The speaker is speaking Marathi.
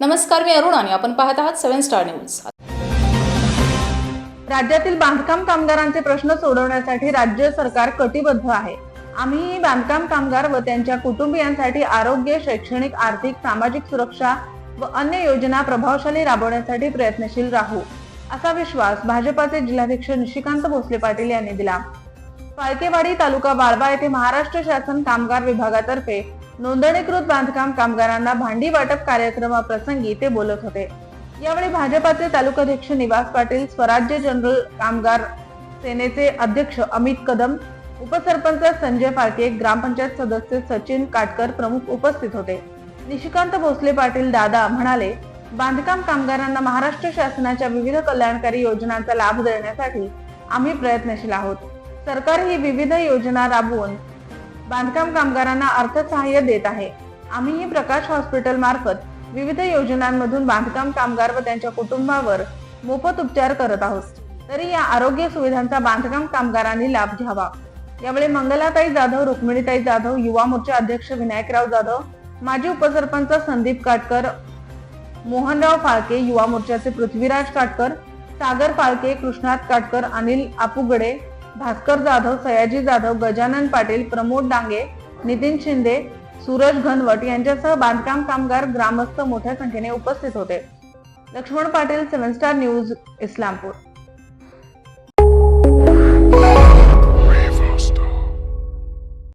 नमस्कार मी अरुण आणि आपण पाहत आहात सेव्हन स्टार न्यूज. राज्यातील बांधकाम कामगारांचे प्रश्न सोडवण्यासाठी राज्य सरकार कटिबद्ध आहे. आम्ही बांधकाम कामगार व त्यांच्या कुटुंबियांसाठी आरोग्य शैक्षणिक आर्थिक सामाजिक सुरक्षा व अन्य योजना प्रभावशाली राबवण्यासाठी प्रयत्नशील राहू असा विश्वास भाजपाचे जिल्हाध्यक्ष निशिकांत भोसले पाटील यांनी दिला. फाळकेवाडी तालुका बाळबा येथे महाराष्ट्र शासन कामगार विभागातर्फे नोंदणीकृत बांधकाम कामगारांना भांडी वाटप कार्यक्रमाप्रसंगी ते बोलत होते. यावेळी भाजपाचे तालुकाध्यक्ष निवास पाटील स्वराज्य जनरल कामगार सेनेचे अध्यक्ष अमित कदम उपसरपंच संजय फाळके ग्रामपंचायत सदस्य सचिन काटकर प्रमुख उपस्थित होते. निशिकांत भोसले पाटील दादा म्हणाले बांधकाम कामगारांना महाराष्ट्र शासनाच्या विविध कल्याणकारी योजनांचा लाभ देण्यासाठी आम्ही प्रयत्नशील आहोत. सरकार ही विविध योजना राबवून बांधकाम कामगारांना अर्थसहाय्य देत आहे. आम्हीही प्रकाश हॉस्पिटल मार्फत विविध योजनांमधून बांधकाम कामगार व त्यांच्या कुटुंबावर मोफत उपचार करत आहोत. तरी या आरोग्य सुविधांचा बांधकाम कामगारांनी लाभ घ्यावा. यावेळी मंगलाताई जाधव रुक्मिणीताई जाधव युवा मोर्चा अध्यक्ष विनायकराव जाधव माजी उपसरपंच संदीप काटकर मोहनराव फाळके युवा मोर्चाचे पृथ्वीराज काटकर सागर फाळके कृष्णात काटकर अनिल आपुगडे भास्कर जाधव सयाजी जाधव गजानन पाटील प्रमोद डांगे नितीन शिंदे सूरज घनवट यांच्यासह बांधकाम कामगार ग्रामस्थ मोठ्या संख्येने उपस्थित होते. Laxman Patil seven star news Islampur.